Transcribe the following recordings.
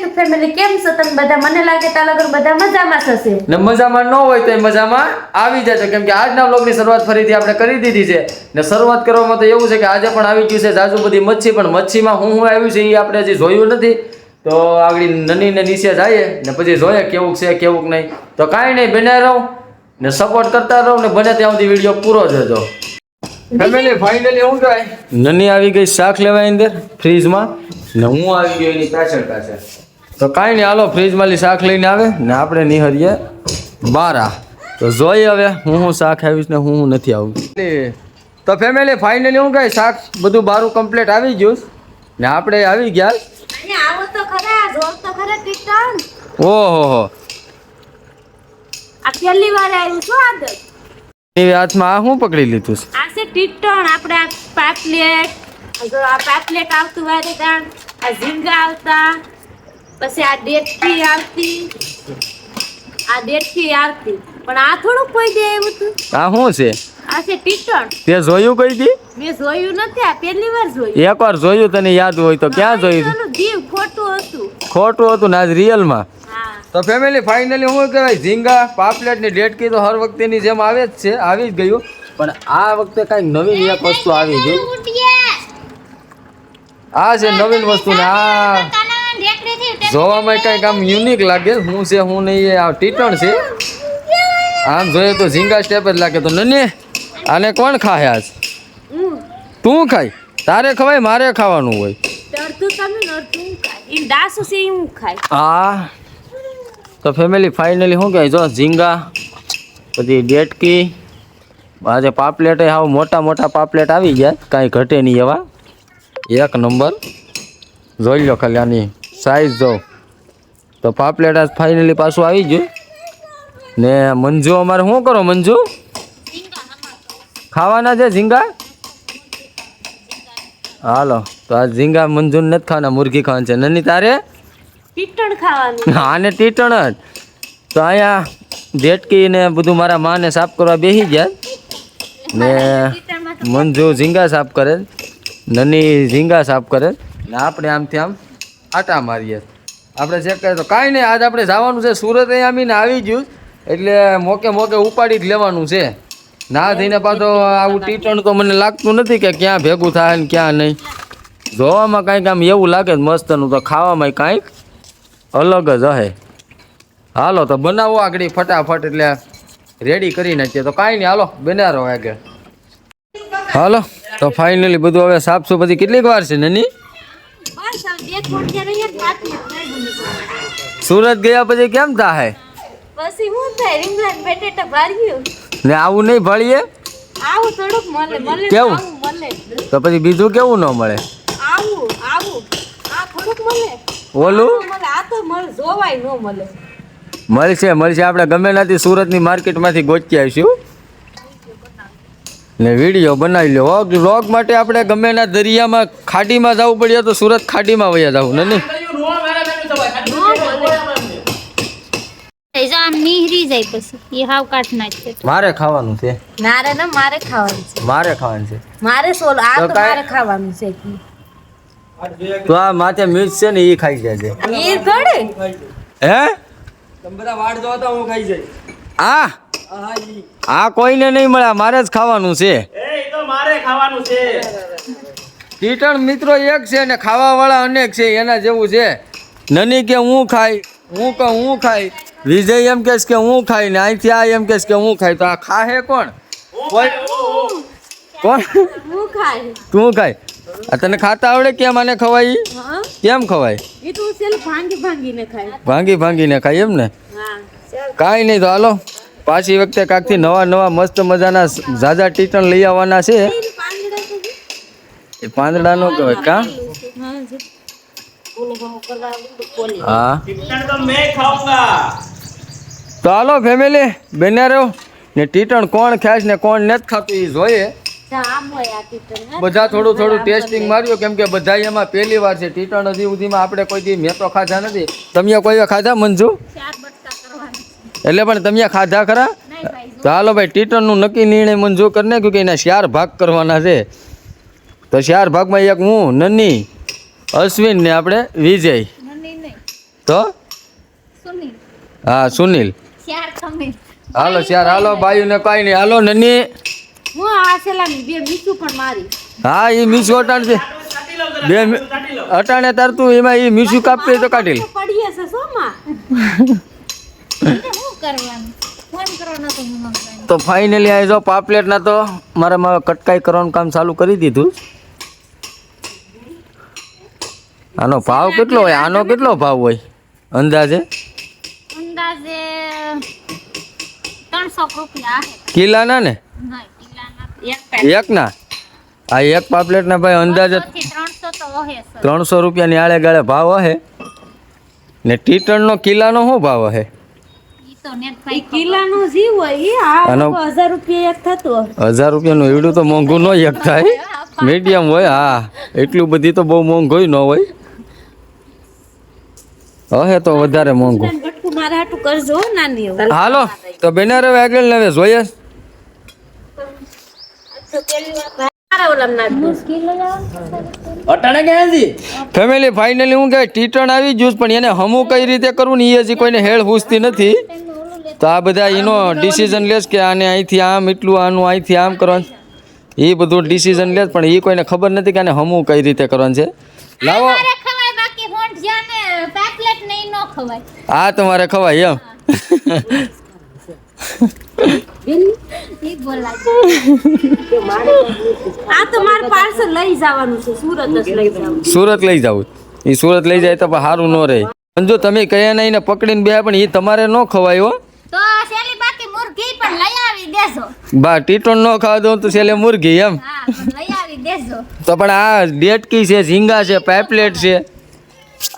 YouTube family કેમ છો? તમે બધા મને લાગે તા લગર બધા મજામાં થશે. ને મજામાં ન હોય તો મજામાં આવી જાય કેમ કે આજના વ્લોગની શરૂઆત ફરીથી આપણે કરી દીધી છે. ને શરૂઆત કરવામાં તો એવું છે કે આજે પણ આવી ગયું છે. જાજુ બધી મચ્છી પણ મચ્છીમાં હું હું આવ્યું છે એ આપણે હજી જોયું નથી. તો આગળ નની ને નીચે જઈએ ને પછી જોઈએ કેવું છે કેવું નહીં. તો કાંઈ નહીં બને રહો ને સપોર્ટ કરતા રહો ને બને ત્યાં સુધી વીડિયો પૂરો જોજો ફેમિલી ફાઇનલી હું કહેવાય નની આવી ગઈ શાક લેવા અંદર ફ્રીજમાં ને હું આવી ગયો એની પાછળ પાછળ. તો કાંઈ નહીં હાલો ફ્રીજમાંથી શાક લઈને આવે ને આપણે નિહરીએ બારા. તો જોઈએ હવે હું હું શાક આવીશ ને હું હું નથી આવું. તો ફેમિલી ફાઇનલી હું કઈ શાક બધું બારું કમ્પ્લીટ આવી ગયું ને આપણે આવી ગયા. ઓહો પહેલી વાર આવ્યું છું હાથમાં આ હું પકડી લીધું છે? આ છે ટીટણ આપણે આ પાપલેટ આ પાપલેટ આવતું વારે તાણ આ ઝીંગા આવતા પછી આ ડેટથી આવતી આ ડેટથી આવતી પણ આ થોડું કોઈ દે એવું હતું આ શું છે? આ છે ટીટણ તે જોયું કઈ દી? મેં જોયું નથી આ પહેલી વાર જોયું. એકવાર જોયું તને યાદ હોય તો ક્યાં જોયું? દીવ ખોટું હતું. ખોટું હતું ને આજ રિયલમાં. તો ફેમિલી ફાઇનલી શું કહેવાય? ઝીંગા પાપલેટની ડેટકી તો હર વખતેની જેમ આવે જ છે આવી જ ગયું. પણ આ વખતે કાંઈક નવીન એક વસ્તુ આવી ગઈ. આ છે નવીન વસ્તુ ને આ. જોવામાં કંઈક આમ યુનિક લાગે. શું છે હું નહીં આ ટીટણ છે. આમ જોઈએ તો ઝીંગા સ્ટેપ જ લાગે. તો નને આને કોણ ખાય આજ? તું ખાય. તારે ખવાય મારે ખાવાનું હોય. હું હું તો ફેમિલી ફાઇનલી શું કહેવાય જો ઝીંગા પછી ડેટકી આજે પાપલેટ હાવ મોટા મોટા પાપલેટ આવી ગયા. કાંઈ ઘટે નહીં એવા. એક નંબર. જોઈ લો ખાલી આની સાઈઝ જો તો પાપલેટ આજ ફાઇનલી પાછું આવી ગયું. ને મંજુ અમારે શું કરો મંજુ? ખાવાના છે ઝીંગા? હાલો તો આ ઝીંગા મંજુ નથી ખાવાના મુરઘી ખાવાની છે. નની તારે? ટીટણ ખાવાનું. આને ટીટણ જ. તો અહીંયા જેટકી ને બધું મારા માને સાફ કરવા બેસી ગયા. ને મંજુ ઝીંગા સાફ કરે. નની ઝીંગા સાફ કરે. ને આપણે આમથી આમ આટા મારીએ. આપણે ચેક કરીએ તો કાંઈ નહીં, આજ આપણે જવાનું છે સુરત અહીંયા મીને આવી ગયું. એટલે મોકે મોકે ઉપાડી જ લેવાનું છે. ના થઈને પાછો આવું ટીટણ તો મને લાગતું નથી કે ક્યાં ભેગું થાય ને ક્યાં નહીં. જોવામાં કાંઈક આમ એવું લાગે મસ્તનું, તો ખાવામાં કાંઈક અલગ જ હે. હાલો, તો બનાવો આગળ ફટાફટ એટલે રેડી કરી નાખીએ. તો કાંઈ નહીં, હાલો, બનારો આગળ. હાલો, તો ફાઇનલી બધું હવે સાફ સુફ કેટલીક વાર છે, નની? સુરત ગયા પછી કેમ થાય પછી હું થાય? રીંગણા ને બટેટા ભાર્યું ને આવું નહીં ભળીએ? આવું થોડુંક મળે મળે કેવું? મળે. તો પછી બીજું કેવું ન મળે? આવું આવું. આ થોડુંક મળે. ઓલું? આ તો મળ જોવાય ન મળે. મળશે મળશે. આપણે ગમે નથી સુરતની માર્કેટમાંથી ગોચી આવીશું. ને વીડિયો બનાવી લો વ્લોગ વ્લોગ માટે આપણે ગમે ના દરિયામાં ખાડીમાં જવું પડ્યા તો સુરત ખાડીમાં વયા જવું ને નાખે મારે ખાવાનું છે. ને મારે ખાવાનું છે. મારે ખાવાનું છે. મારે સોલ આ તો તો મારે ખાવાનું છે. તો આ માથે મિર્ચ છે ને એ ખાઈ જાય છે. એ ગળે? હે? આ? આ કોઈને નહીં મળે મારે જ ખાવાનું છે. કીટણ મિત્રો એક છે ને ખાવા વાળા અનેક છે એના જેવું છે. નની કે હું ખાઈ? હું કે હું ખાઈ. વિજય એમ કહેશ કે હું ખાઈ ને અહીંથી આ એમ કહેશ કે હું ખાઈ. તો આ ખાહે કોણ? કોણ? તું ખાય આ તને ખાતા આવડે કેમ આને ખવાય? કેમ ખવાય? એ તો સેલ ભાંગી ભાંગીને ખાય. ભાંગી એમ ને? કાંઈ નહીં તો હાલો. પાછી વખતે કાંકથી નવા નવા મસ્ત મજાના ઝાઝા ટીટણ લઈ આવવાના છે એ પાંદડા નો. કહેવાય, કા હા તો. હાલો ફેમિલી બેને રહો ને ટીટણ કોણ ખાય ને કોણ નથી ખાતું એ જોઈએ? બધા થોડું થોડું ટેસ્ટિંગ માર્યું, કેમ કે બધા એમાં પહેલી વાર છે ટીટણ હજી સુધીમાં આપણે કોઈ દી મેં તો ખાધા નથી તમે કોઈ ખાધા, મંજુ. એટલે પણ તમે ખાધા ખરા? તો હાલો ભાઈ ટીટણનું નક્કી નિર્ણય મંજૂર કરી નાખ્યું કે એના ચાર ભાગ કરવાના છે. તો ચાર ભાગમાં એક હું નની અશ્વિન ને આપણે વિજય. તો? હા સુનિલ. હાલો ચાર હાલો બાયુને કાંઈ નહીં. હાલો નની હું એ મીસું અટાણ છે. બે અટાણે તાર તું એમાં એ મીસું કાપી તો કાઢી લે. તો હું ફાઇનલી આવી જો પાપલેટના તો મારે કટકાઈ કરવાનું કામ ચાલુ કરી દીધું. આનો ભાવ કેટલો હોય? આનો કેટલો ભાવ હોય? અંદાજે? અંદાજે કિલ્લાના ને? એકના? આ એક પાપલેટના ભાઈ અંદાજે ત્રણસો રૂપિયાની આળે ગાળે ભાવ હશે ને ટીટણનો કિલ્લાનો શું ભાવ હશે હજાર રૂપિયાનું એવડું તો મોંઘું ન એક થાય. મીડિયમ હોય હા. એટલું બધી તો બહુ મોંઘું ન હોય. હે તો વધારે મોંઘું. ગટકું મારા હાટું કરજો હો, નાની એવું હાલો તો બેના હવે આગળ ને હવે જોઈએ. ફેમિલી ફાઇનલી હું કહે ટીટણ આવી ગયું પણ એને હમું કઈ રીતે કરવું ને એ હજી કોઈને હેળ પૂછતી નથી. તો આ બધા એનો ડિસિઝન લેશ કે આને અહીંથી આમ એટલું આનું અહીંથી આમ કરવાનું એ બધું ડિસિઝન લેશ પણ એ કોઈને ખબર નથી કે આને હમું કઈ રીતે કરવાનું છે. લાવો. આ તમારે ખવાય એમ. સુરત લઈ જાવું. એ સુરત લઈ જાય તો સારું ન રહે. પણ જો તમે કયા નહીં ને પકડીને બે પણ એ તમારે ન ખવાય હો. તો સેલી બાકી મુરઘી પણ લઈ આવી દેજો. બા ટીટણ નો ખાવા દઉં તો છેલ્લે મુરઘી એમ. હા પણ લઈ આવી દેજો. તો પણ આ ડેટકી છે ઝીંગા છે પાપલેટ છે.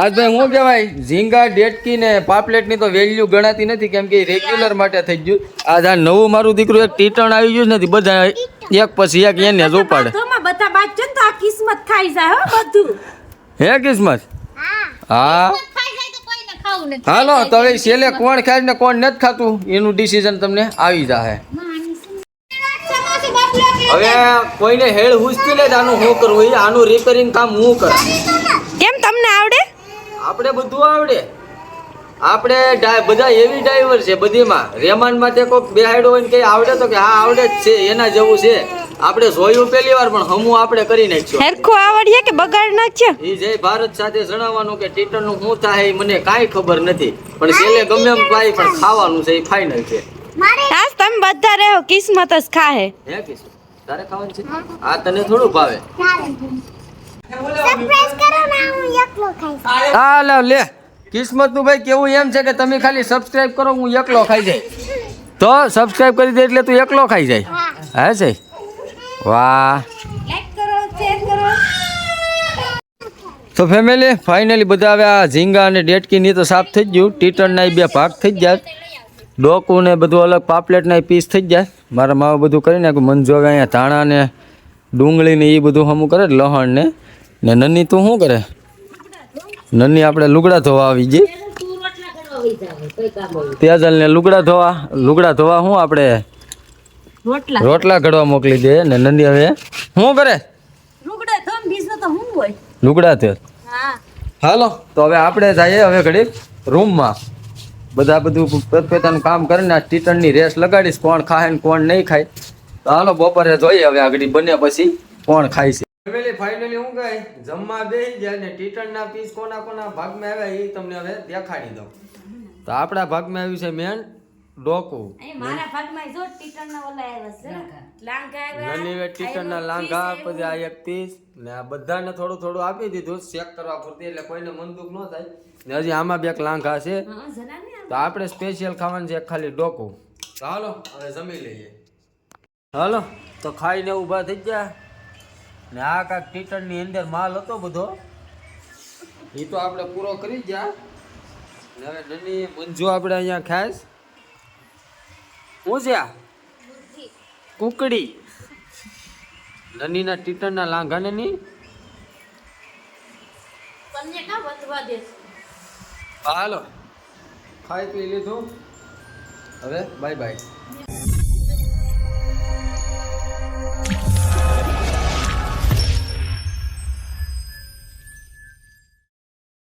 આજ ભાઈ શું કહેવાય ઝીંગા ડેટકી ને પાપલેટની તો વેલ્યુ ગણાતી નથી કેમ કે રેગ્યુલર માટે થઈ ગયું. આજ આ નવું મારું દીકરું એક ટીટણ આવી ગયું નથી બધા એક પછી એક એને જ ઉપાડે. બધા બાજુ તો આ કિસ્મત ખાઈ જાય હો બધું. હે કિસ્મત? હા. ખાવું નથી. હાલો તો હવે છેલ્લે કોણ ખાય ને કોણ નથી ખાતું એનું ડિસિઝન તમને આવી જાહે. હવે કોઈને હેળ હુસતી લે આનું શું કરવું એ આનું રિપેરિંગ કામ હું કરું. કેમ તમને આવડે? આપણે બધું આવડે. આપણે બધા એવી ડ્રાઈવર છે બધીમાં. રેમાનમાં તે કોઈ બેહાડ્યો હોય ને કઈ આવડે તો કે હા આવડે જ છે એના જેવું છે. આપણે જોયું પહેલી વાર પણ હમું આપણે કરી નાખ્યું. હેરખો આવડીએ કે બગાડ નાખ્યો? એ જય ભારત સાથે જણાવવાનું કે ટીટરનું શું થાય એ મને કાંઈ ખબર નથી. પણ છેલ્લે ગમે એમ થાય પણ ખાવાનું છે એ ફાઈનલ છે. આજ તમે બધા રહો કિસ્મત જ ખાહે. હે કિસ્મત? તારે ખાવાનું છે? આ તને થોડું ભાવે. હા લો લે. કિસ્મતનું ભાઈ કેવું એમ છે કે તમે ખાલી સબસ્ક્રાઇબ કરો હું એકલો ખાઈ જાય. તો સબસ્ક્રાઇબ કરી દે એટલે તું એકલો ખાઈ જાય. હા છે. વાહ. લાઈક કરો શેર કરો. તો ફેમિલી ફાઇનલી બધા હવે આ ઝીંગા અને ડેટકીની તો સાફ થઈ ગયું. ટીટરના બે ભાગ થઈ જાય. ડોકું ને બધું અલગ પાપલેટના પીસ થઈ જાય. મારા માવા બધું કરી નાખ્યું. મંજુ હવે અહીંયા ધાણા ને ડુંગળી ને એ બધું હમું કરે લહણ ને. ને નન્ની તું શું કરે? નન્ની આપણે લુગડા ધોવા આવી ગઈ. તેજલ ને લુગડા ધોવા લુગડા ધોવા શું આપણે? રોટલા. રોટલા ઘડવા મોકલી દે ને નંદી હવે. શું કરે? લુગડા તો બીજો તો હું હોય. લુગડા તે. હા. હાલો તો હવે આપણે જઈએ હવે ઘડીક રૂમમાં. બધા બધું પોતપોતાનું કામ કરીને આ ટીટણની રેસ લગાડીશ કોણ ખાય ને કોણ નહીં ખાય. તો હાલો બપોરે જોઈએ હવે આ ઘડી બન્યા પછી કોણ ખાય છે. ફેમિલી ફાઇનલી હું કહે જમવા બેસી જાય ને ટીટણના પીસ કોના કોના ભાગમાં આવ્યા એ તમને હવે દેખાડી દઉં. તો આપણા ભાગમાં આવ્યું છે મેન ડોકું. મારા ભાગમાં જો ટીટરના ઓલા આવ્યા છે. લાંગા. આવ્યા. નની ટીટરના લાંઘા પછી આ એક પીસ ને આ બધાને થોડું થોડું આપી દીધું ચેક કરવા પૂરતી એટલે કોઈને મન દુખ ન થાય. ને હજી આમાં બે લાંઘા છે. તો આપણે સ્પેશિયલ ખાવાનું છે એક ખાલી ડોકું. ચાલો હાલો હવે જમી લઈએ. હાલો તો ખાઈને ઊભા થઈ ગયા. ને આ કાંક ટીટરની અંદર માલ હતો બધો. એ તો આપણે પૂરો કરી ગયા. હવે નની મંજુ આપણે અહીંયા ખાઈશ. શું છે આ કુકડી. નનીના ટીટરના લાંઘા નની તમને કા વધવા દે હાલો. ખાઈ પી લીધું. હવે બાય બાય